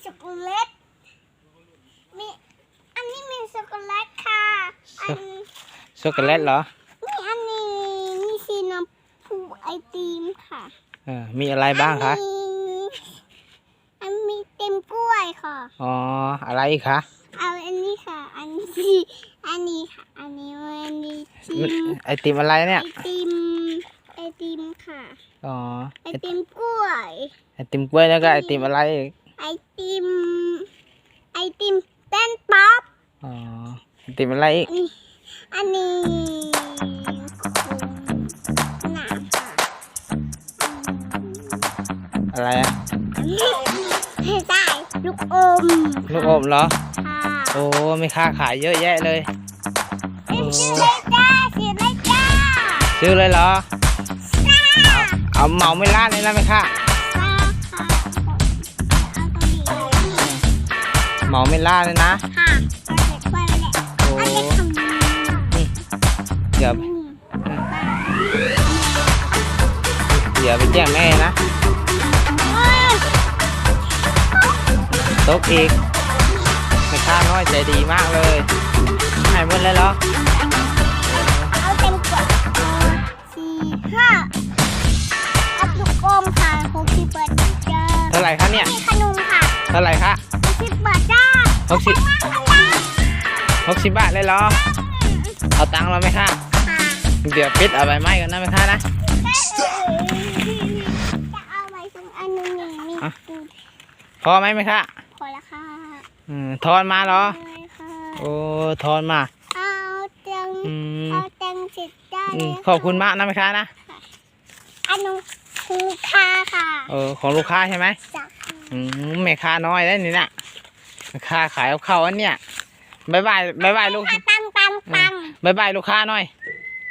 มีช็อกโกแลต มี อันนี้มีช็อกโกแลตค่ะ อันช็อกโกแลตเหรอนี่อันนี้นี่สีน้ำผูไอติมค่ะเออมีอะไรบ้างคะอันนี้อันมีเต็มกล้วยค่ะ อ๋อ อะไรอีกคะ เอาอันนี้ค่ะ อันนี้ อันนี้ค่ะ อันนี้อันนี้ติมไอติมอะไรไอเนี่ยติม ไอติมค่ะ อ๋อ ไอติมกล้วย ไอติมกล้วยแล้วก็ไอติมอะไรอีก ไอติม ไอติมเต้นป๊อปอ๋อไอติมอะไรอีกอันนี้อันนี้ของหนาค่ะอะไรอะอันนี้ได้ลูกอมลูกอมเหรอค่ะโอ้มีค่าขายเยอะแยะเลยโอ้ชื่อเลยจ้าชื่อเลยจ้าซื้อเลยเหรอเอาเอาเหมาไม่ล่าเลยนะไหมคะ เหมาไม่ล่าเลยนะ ค่ะเอาเด็กไปเลยแหละโอ้อันนี้ทำเดี๋ยวนี่เดี๋ยวไปแจ้งแม่นะเอ้ยตกอีกแม่ค้าน้อยใจดีมากเลยให้หมดเลยเหรอเอาเต็มกว่าสี่ห้าเอาลูกอมค่ะหกสิบบาทจ้าเท่าไหร่คะเนี่ยนี่ขนมค่ะ เท่าไหร่คะ สิบบาทจ้า หกสิบมากค่ะหกสิบบาทเลยเหรอ เอาตังค์เราไหมคะค่ะเดี๋ยวปิดเอาใบไม้ก่อนนะไหมคะนะ จะเอาไว้สักอันหนึงนี่มีอะ ดูพอไหมไหมคะพอแล้วค่ะอืมทอนมาเหรอเลยค่ะ โอ้ทอนมา เอาเตังอืมเอาเตังเสร็จได้อืเลมยขอบคุณมากนะไหมคะนะอันนู้นคือค่าค่ะเออของลูกค้าใช่ไหมจากอืมแม่ค้าน้อยได้นี่นะแม่ ค้าขายเอาเข้าวอันเนี้ยบายบายบายบายลูกตังตังตังตังบายบายลูกค้าหน่อย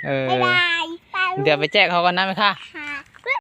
เออบ๊ายบายไปเดี๋ยวไปแจกเขากันนะไหมคะค่ะ